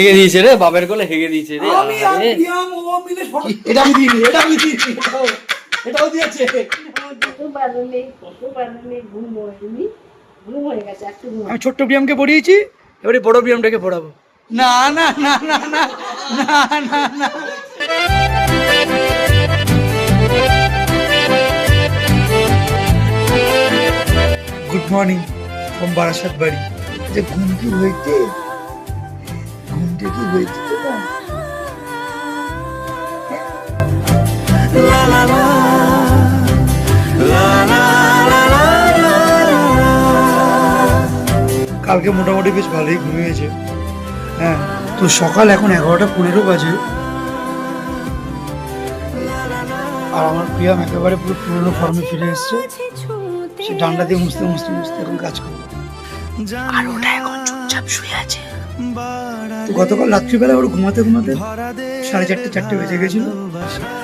হেগে দিয়েছে রে বাপের কোলে হেগে দিয়েছে রে। আমি আর প্রিয়াম ও মিলে এটা আমি দিইনি এটা আমি দিইনি এটাও দিয়েছে। আমি ছোট্ট প্রিয়ামকে পড়িয়েছি এবারে বড় প্রিয়ামটাকে পড়াবো। না না না না না না না না। গুড মর্নিং ফ্রম বারাসাত বাড়ি যে ঘুম কি হইতে ঘুমটা কি হইতে তোমার কালকে মোটামুটি বেশ ভালোই ঘুমিয়েছে হ্যাঁ তো সকাল এখন এগারোটা পনেরো বাজে। আর আমার প্রিয়াম একেবারে পুরো পুরোনো ফর্মে ফিরে এসছে। সে ডান্ডা দিয়ে মুছতে মুছতে মুছতে এখন কাজ করবে আর ওটা এখন চুপচাপ শুয়ে আছে। তো গতকাল রাত্রিবেলা ওর ঘুমাতে ঘুমাতে সাড়ে চারটে চারটে বেজে গেছিল।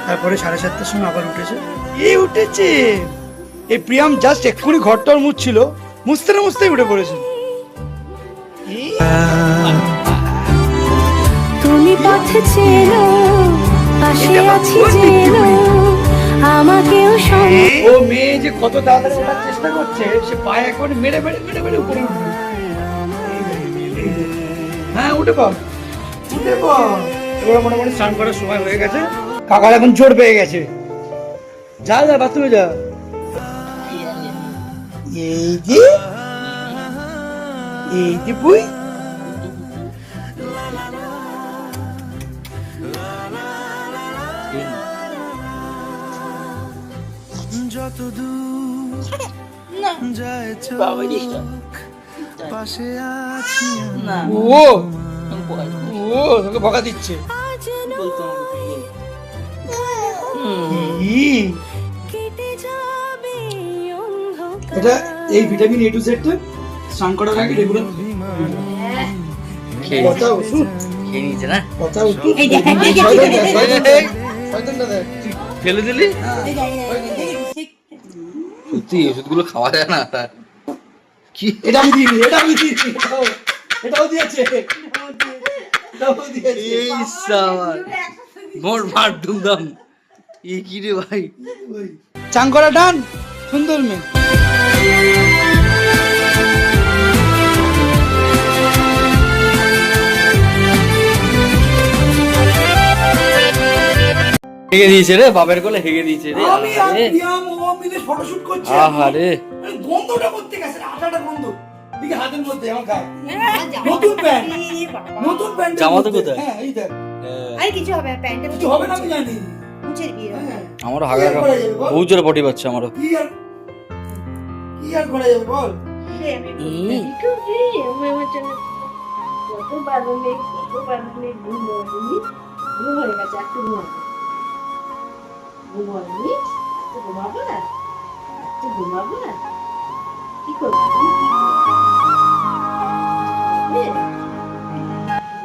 তারপরে সাড়ে চারটার সময় আবার উঠেছে। এই উঠেছে! এই প্রিয়াম জাস্ট এক্ষুনি ঘরটার মুছছিল মুছতে না মুছতেই উঠে পড়েছে তুমি পথে চেনো পাশে আছি চেনো আমাকেও সঙ্গে ও মেয়ে যে কত তাড়াতাড়ি ওঠার চেষ্টা করছে সে পায়ে এখন মেরে মেরে মেরে মেরে উপরে উঠবে হ্যাঁ উঠে পাও উঠে পাও এবার মোটামুটি স্নান করার সময় হয়ে গেছে। কাকার এখন জোর পেয়ে গেছে। যা যা বাথরুমে যা। এই যে এই যে পুই। যত দূর যায় চোখ পাশে আছি আমি। ও! ও তোকে বকা দিচ্ছে। এটা এই ভিটামিন এ টু জেডটা স্নান করার আগে রেগুলার খেয়ে কথা ওষুধ খেয়ে নিয়েছে না? কথা ওষুধ। ফেলে দিলি? সত্যি ওষুধগুলো খাওয়া যায় না তার কি? এটা আমি দিইনি এটা আমি দিইনি এটাও এটাও দিয়েছে এটাও দিয়েছে। এই সাবার মোর মার ধুমধাম এই কি রে ভাই? চাং করা ডান সুন্দর মেয়ে। হেগে দিয়েছে রে বাপের কোলে হেগে দিয়েছে রে। আমি আর প্রিয়াম ও মিলে ফটোশুট করছি। আহারে। আরে গন্ধটা করতে গেছে আটাটা গন্ধ। দিকে হাতের মধ্যে আমার গায়ে। নতুন প্যান্ট। নতুন প্যান্ট জামা তো কোথায়? হ্যাঁ এই দেখ। আরে কিছু হবে প্যান্টে কিছু হবে না আমি জানি। মুছে দিবি হ্যাঁ, আমারও হাগা কি আর করা যাবে বল? বহু জোরে পটি পাচ্ছে আমারও। কি আর কি আর করা যাবে বল? আমার কত বারো নেই কত ঘুম ঘুম হয়ে গেছে একটু ঘুমাবো ঘুম একটু ঘুমাবো না? একটু ঘুমাবো না? কি করবি? তুমি কি করবি? এ,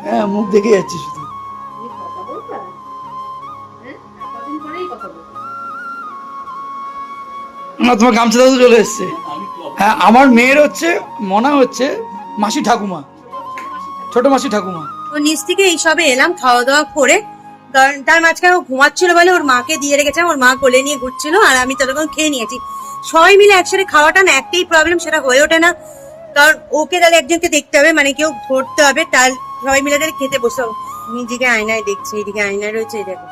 হ্যাঁ মুখ দেখে যাচ্ছি শুধু। কথা বলবা? হ্যাঁ কদিন পরেই কথা বলব। না তোমার গামছা দাদু চলে এসছে। হ্যাঁ আমার মেয়ের হচ্ছে মনা হচ্ছে মাসি ঠাকুমা। ছোট মাসি ঠাকুমা। তো নিচ থেকে এইসবে এলাম খাওয়া দাওয়া করে কারণ তার মাঝখানে ও ঘুমাচ্ছিল বলে ওর মাকে দিয়ে রেখেছে ওর মা কোলে নিয়ে ঘুরছিল আর আমি ততক্ষণ খেয়ে নিয়েছি। সবাই মিলে একসাথে খাওয়াটা না একটাই প্রবলেম সেটা হয়ে ওঠে না। কারণ ওকে তাহলে একজনকে দেখতে হবে মানে কেউ ধরতে হবে, তার সবাই মিলে তাহলে খেতে বসে নিজেকে আয়নায় দেখছে, এদিকে আয়নায় রয়েছে দেখো।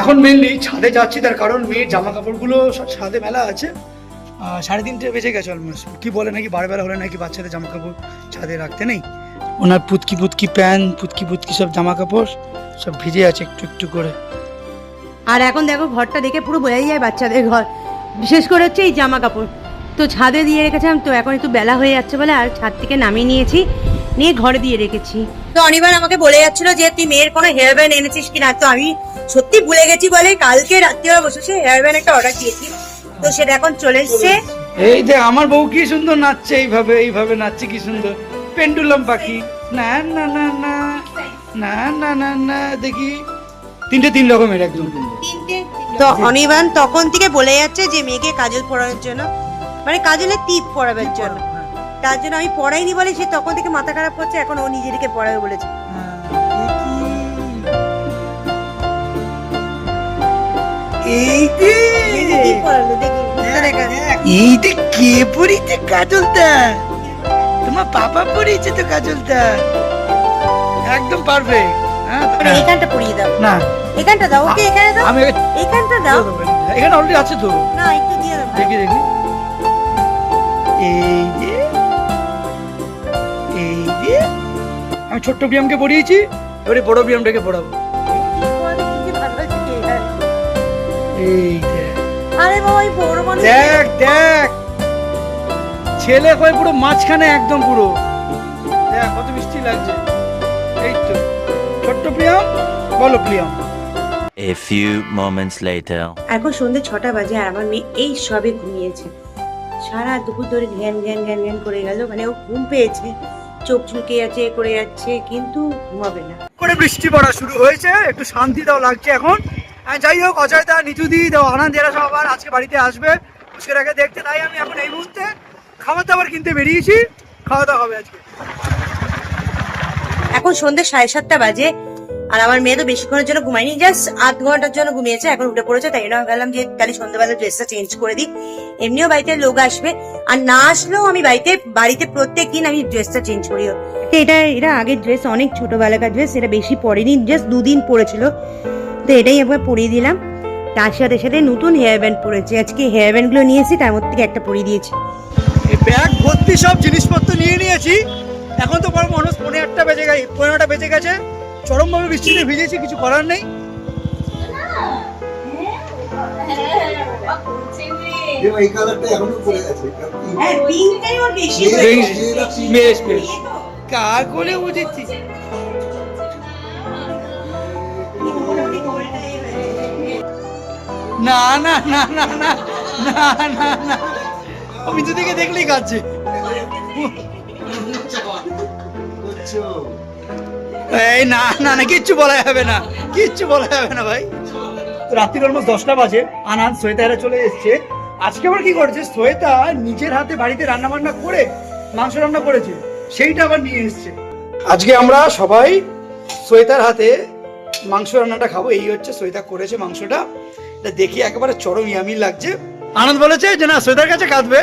এখন মেনলি ছাদে যাচ্ছি, তার কারণ মেয়ের জামা কাপড়গুলো সব ছাদে মেলা আছে। সাড়ে তিনটে বেজে গেছে অলমোস্ট কি বলে নাকি? বারবেলা হলে নাকি বাচ্চাদের জামা কাপড় ছাদে রাখতে নেই? ওনার পুতকি পুতকি প্যান্ট পুতকি পুতকি সব জামা কাপড় সব ভিজে আছে একটু একটু করে। আর এখন দেখো ঘরটা দেখে পুরো বোঝাই যায় বাচ্চাদের ঘর। বিশেষ করে হচ্ছে এই জামা কাপড় তো ছাদে দিয়ে রেখেছিলাম তো এখন একটু বেলা হয়ে যাচ্ছে বলে আর ছাদ থেকে নামিয়ে নিয়েছি নিয়ে ঘরে দিয়ে রেখেছি। তো অনিবার আমাকে বলে যাচ্ছিল যে তুই মেয়ের কোনো হেয়ার ব্যান্ড এনেছিস কিনা? তো আমি সত্যি ভুলে গেছি বলে কালকে রাত্রিবেলা বসে বসে হেয়ার ব্যান্ড একটা অর্ডার দিয়েছি। তো সেটা এখন চলে এসছে। এই যে আমার বউ কি সুন্দর নাচছে এইভাবে এইভাবে নাচছে কি সুন্দর। পেন্ডুলাম পাখি। না না না না না না না না দেখি। তিনটে তিন রকমের একদম। তো অনিবান তখন থেকে বলে যাচ্ছে যে মেয়েকে কাজল পড়ানোর জন্য মানে কাজলের টিপ পড়াবার জন্য। তার জন্য আমি পড়াইনি বলে সে তখন থেকে মাথা খারাপ করছে এখন ও নিজেদেরকে পড়াবে বলেছে। এই যে কি পড়ালো দেখি। মুখটা দেখা এইটা কে তোমার পাপা পড়িয়েছে তো একদম পারফেক্ট হ্যাঁ এখানটা পড়িয়ে দাও। না। এখানটা দাও ওকে এখানে দাও। আমি এখানটা দাও। এখানে অলরেডি আছে তো। না একটু দিয়ে দাও। দেখি দেখি। এই যে এই যে। আমি ছোট্ট প্রিয়ামকে পড়িয়েছি এবারে বড় প্রিয়ামটাকে পড়াবো। এই আরে বাবা এই বড় মানুষ দেখ দেখ। ছেলে হয়ে পুরো মাঝখানে একদম পুরো। দেখ কত মিষ্টি লাগছে। এই তো। ছোট্ট প্রিয়াম বলো Priyam. A few moments later. এখন সন্ধে ছটা বাজে আর আমার মেয়ে এই সবে ঘুমিয়েছে। সারা দুপুর ধরে জ্ঞান জ্ঞান জ্ঞান জ্ঞান করে গেল। মানে ও ঘুম পেয়েছে। চোখ ঝুঁকে যাচ্ছে এ করে যাচ্ছে কিন্তু ঘুমাবে না। করে বৃষ্টি পড়া শুরু হয়েছে। একটু শান্তি দাও লাগছে এখন। যাই হোক অজয় দা নিচু দি দাও আনন্দ এরা সব আবার আজকে বাড়িতে আসবে। সেটাকে দেখতে তাই আমি এখন এই মুহূর্তে খাবার দাবার কিনতে বেরিয়েছি। খাওয়া দাওয়া হবে আজকে। এখন সন্ধ্যে সাড়ে সাতটা বাজে আর আমার মেয়ে তো বেশিক্ষণের জন্য ঘুমায়নি জাস্ট আধ ঘণ্টার জন্য ঘুমিয়েছে এখন উঠে পড়েছে তাই জন্য আমি ভাবলাম যে তাহলে সন্ধ্যাবেলা ড্রেসটা চেঞ্জ করে দিই। এমনিও বাড়িতে লোক আসবে আর না আসলেও আমি বাড়িতে বাড়িতে প্রত্যেক দিন আমি ড্রেসটা চেঞ্জ করি। এটা এটা আগের ড্রেস অনেক ছোটবেলাকার ড্রেস এটা বেশি পরেনি জাস্ট দুদিন পরেছিল। তো এটাই একবার পরিয়ে দিলাম। তার সাথে সাথে নতুন হেয়ার ব্যান্ড পরেছে। আজকে হেয়ার ব্যান্ডগুলো নিয়েছি তার মধ্যে থেকে একটা পরিয়ে দিয়েছি। এই ব্যাগ ভর্তি সব জিনিসপত্র নিয়ে নিয়েছি। এখন তো বড় মানুষ পনেরো আটটা বেজে গেছে পনেরোটা বেজে গেছে। চরমভাবে বৃষ্টিতে ভিজেছি কিছু করার নেই। এই কালারটা এখনও না না না না না না না না। আমি দুদিকে দেখলেই কাঁদছে। বুঝছ এই না না না, কিচ্ছু বলা যাবে না, কিচ্ছু বলা যাবে না ভাই। রাত্রির অলমোস্ট দশটা বাজে আনন্দ শ্বেতারা চলে এসছে। আজকে আবার কি করেছে? শ্বেতা নিজের হাতে বাড়িতে রান্না বান্না করে মাংস রান্না করেছে, সেইটা আবার নিয়ে এসছে। আজকে আমরা সবাই শ্বেতার হাতে মাংস রান্নাটা খাব, এই হচ্ছে শ্বেতা করেছে মাংসটা। দেখি একেবারে চরম ইয়ামি লাগছে। আনন্দ বলেছে যে না শ্বেতার কাছে কাঁদবে।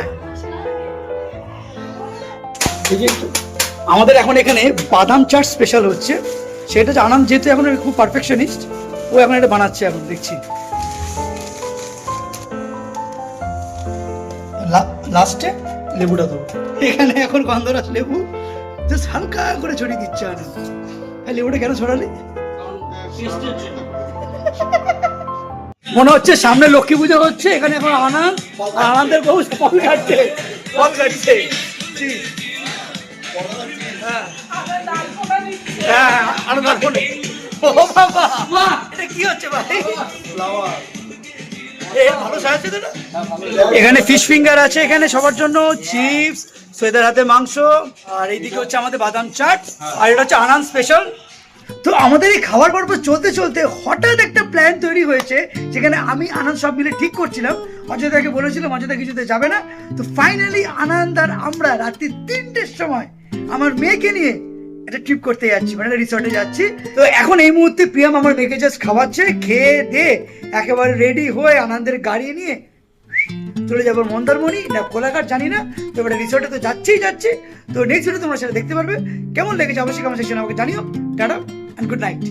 আমাদের এখন এখানে বাদাম চাট স্পেশাল হচ্ছে। সেটা হচ্ছে আনন্দ যেহেতু এখন খুব পারফেকশনিস্ট ও এখন এটা বানাচ্ছে এখন দেখছি। লাস্টে লেবুটা দেবো। এখানে এখন গন্ধরাস লেবু জাস্ট হালকা করে ছড়িয়ে দিচ্ছে আনন্দ। হ্যাঁ লেবুটা কেন ছড়ালি? মনে হচ্ছে সামনে লক্ষ্মী পুজো হচ্ছে এখানে এখন আনন্দ আর আনন্দের বহু ফল কাটছে ফল কাটছে হ্যাঁ। হ্যাঁ আনন্দ ও বাবা! এটা কি হচ্ছে ভাই? এ, ভালো সাজাচ্ছে তো না? এখানে ফিশ ফিঙ্গার আছে এখানে সবার জন্য চিপস সোয়েদার হাতে মাংস আর এইদিকে হচ্ছে আমাদের বাদাম চাট আর এটা হচ্ছে আনান স্পেশাল তো আমাদের এই খাবার পর্ব চলতে চলতে হঠাৎ একটা প্ল্যান তৈরি হয়েছে, যেখানে আমি, আনন্দ সব মিলে ঠিক করছিলাম। অযোধ্যাকে বলেছিলাম, অযোধ্যা কিছুতে যাবে না। তো ফাইনালি আনন্দ আর আমরা রাত্রি তিনটের সময় আমার মেয়েকে নিয়ে একটা ট্রিপ করতে যাচ্ছি মানে রিসর্টে যাচ্ছি। তো এখন এই মুহূর্তে প্রিয়াম আমার মেয়েকে জাস্ট খাওয়াচ্ছে, খেয়ে দে, একেবারে রেডি হয়ে আনন্দের গাড়ি নিয়ে চলে যাব মন্দারমণি, না কোলাঘাট, জানি না। তো এবারে রিসর্টে তো যাচ্ছেই যাচ্ছে। তো নেক্সট ভিডিও তোমরা সেটা দেখতে পারবে। কেমন লেগেছে অবশ্যই কমেন্ট সেকশনে আমাকে জানিও। টাটা। and good night.